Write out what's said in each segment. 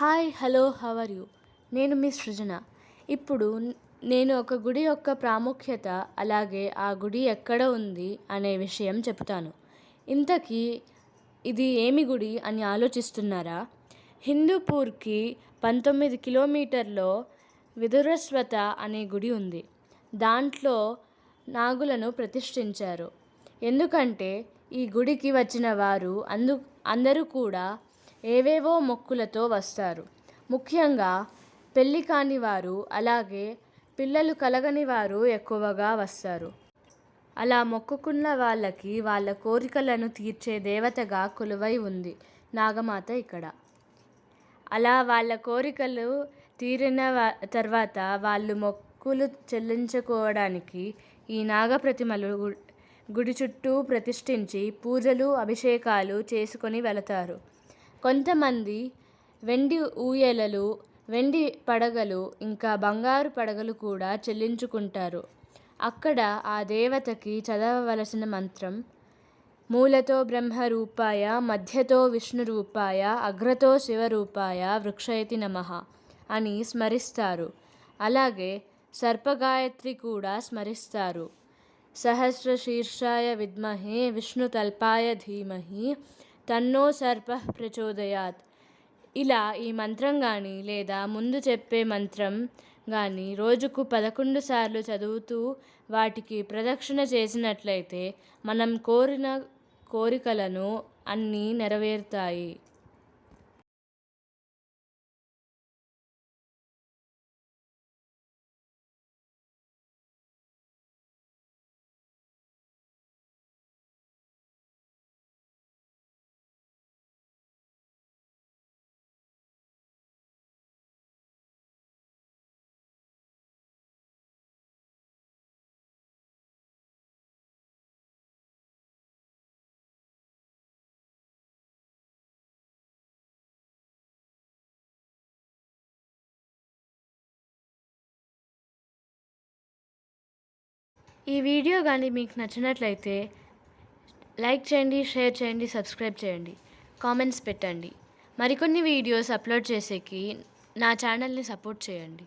Hi hello how are you? నేను మీ సృజన. ఇప్పుడు నేను ఒక గుడి యొక్క ప్రాముఖ్యత అలాగే ఆ గుడి ఎక్కడ ఉంది అనే విషయం చెప్తాను. ఇంతకీ ఇది ఏమి గుడి అని ఆలోచిస్తున్నారా? హిందూపూర్కి పంతొమ్మిది కిలోమీటర్లో విదురస్వత అనే గుడి ఉంది. దాంట్లో నాగులను ప్రతిష్ఠించారు. ఎందుకంటే ఈ గుడికి వచ్చిన వారు అందు అందరూ కూడా ఏవేవో మొక్కులతో వస్తారు. ముఖ్యంగా పెళ్ళి కాని వారు అలాగే పిల్లలు కలగని వారు ఎక్కువగా వస్తారు. అలా మొక్కుకున్న వాళ్ళకి వాళ్ళ కోరికలను తీర్చే దేవతగా కొలువై ఉంది నాగమాత ఇక్కడ. అలా వాళ్ళ కోరికలు తీరిన తర్వాత వాళ్ళు మొక్కులు చెల్లించుకోవడానికి ఈ నాగప్రతిమలు గుడి చుట్టూ ప్రతిష్ఠించి పూజలు అభిషేకాలు చేసుకొని వెళతారు. కొంతమంది వెండి ఊయలలు వెండి పడగలు ఇంకా బంగారు పడగలు కూడా చెల్లించుకుంటారు. అక్కడ ఆ దేవతకి చదవవలసిన మంత్రం మూలతో బ్రహ్మరూపాయ మధ్యతో విష్ణు రూపాయ అగ్రతో శివరూపాయ వృక్షయతి నమ అని స్మరిస్తారు. అలాగే సర్పగాయత్రి కూడా స్మరిస్తారు. సహస్ర శీర్షాయ విద్మహే విష్ణుతల్పాయ ధీమహి తన్నో సర్ప ప్రచోదయాత్. ఇలా ఈ మంత్రం కానీ లేదా ముందు చెప్పే మంత్రం కానీ రోజుకు పదకొండు సార్లు చదువుతూ వాటికి ప్రదక్షిణ చేసినట్లయితే మనం కోరిన కోరికలను అన్నీ నెరవేరుతాయి. ఈ వీడియో కానీ మీకు నచ్చినట్లయితే లైక్ చేయండి షేర్ చేయండి సబ్స్క్రైబ్ చేయండి. కామెంట్స్ పెట్టండి. మరికొన్ని వీడియోస్ అప్లోడ్ చేసేకి నా ఛానల్ని సపోర్ట్ చేయండి.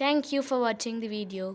Thank you for watching the video